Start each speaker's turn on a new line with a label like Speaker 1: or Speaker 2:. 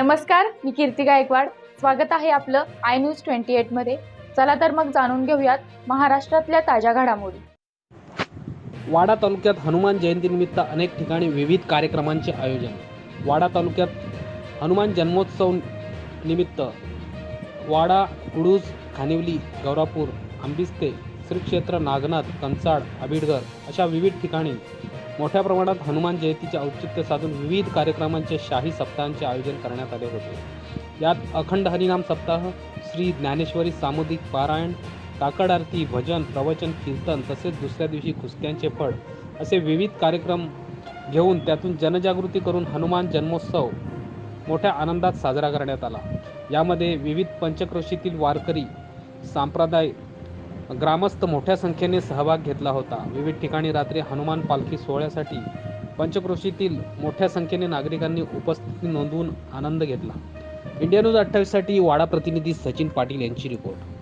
Speaker 1: नमस्कार मी कीर्ती गायकवाड. स्वागत आहे आपलं आय न्यूज ट्वेंटी एटमध्ये चला तर मग जाणून घेऊयात महाराष्ट्रातल्या ताज्या घडामोडी.
Speaker 2: वाडा तालुक्यात हनुमान जयंतीनिमित्त अनेक ठिकाणी विविध कार्यक्रमांचे आयोजन. वाडा तालुक्यात हनुमान जन्मोत्सव निमित्त वाडा कुडूज खानिवली गौरापूर आंबिस्ते श्री क्षेत्र नागनाथ कंचाड आबिडगर अशा विविध ठिकाणी मोठ्या प्रमाणात हनुमान जयंतीचे औचित्य साधून विविध कार्यक्रमांचे शाही सप्ताहांचे आयोजन करण्यात आले होते. यात अखंड हरिनाम सप्ताह श्री ज्ञानेश्वरी सामुदायिक पारायण काकड आरती भजन प्रवचन कीर्तन तसेच दुसऱ्या दिवशी कुस्त्यांचे फळ असे विविध कार्यक्रम घेऊन त्यातून जनजागृती करून हनुमान जन्मोत्सव मोठ्या आनंदात साजरा करण्यात आला. यामध्ये विविध पंचक्रोशीतील वारकरी सांप्रदाय ग्रामस्थ मोठ्या संख्येने सहभाग घेतला होता. विविध ठिकाणी रात्री हनुमान पालखी सोहळ्यासाठी पंचक्रोशीतील मोठ्या संख्येने नागरिकांनी उपस्थिती नोंदवून आनंद घेतला. इंडिया न्यूज अठ्ठावीससाठी वाडा प्रतिनिधी सचिन पाटील यांची रिपोर्ट.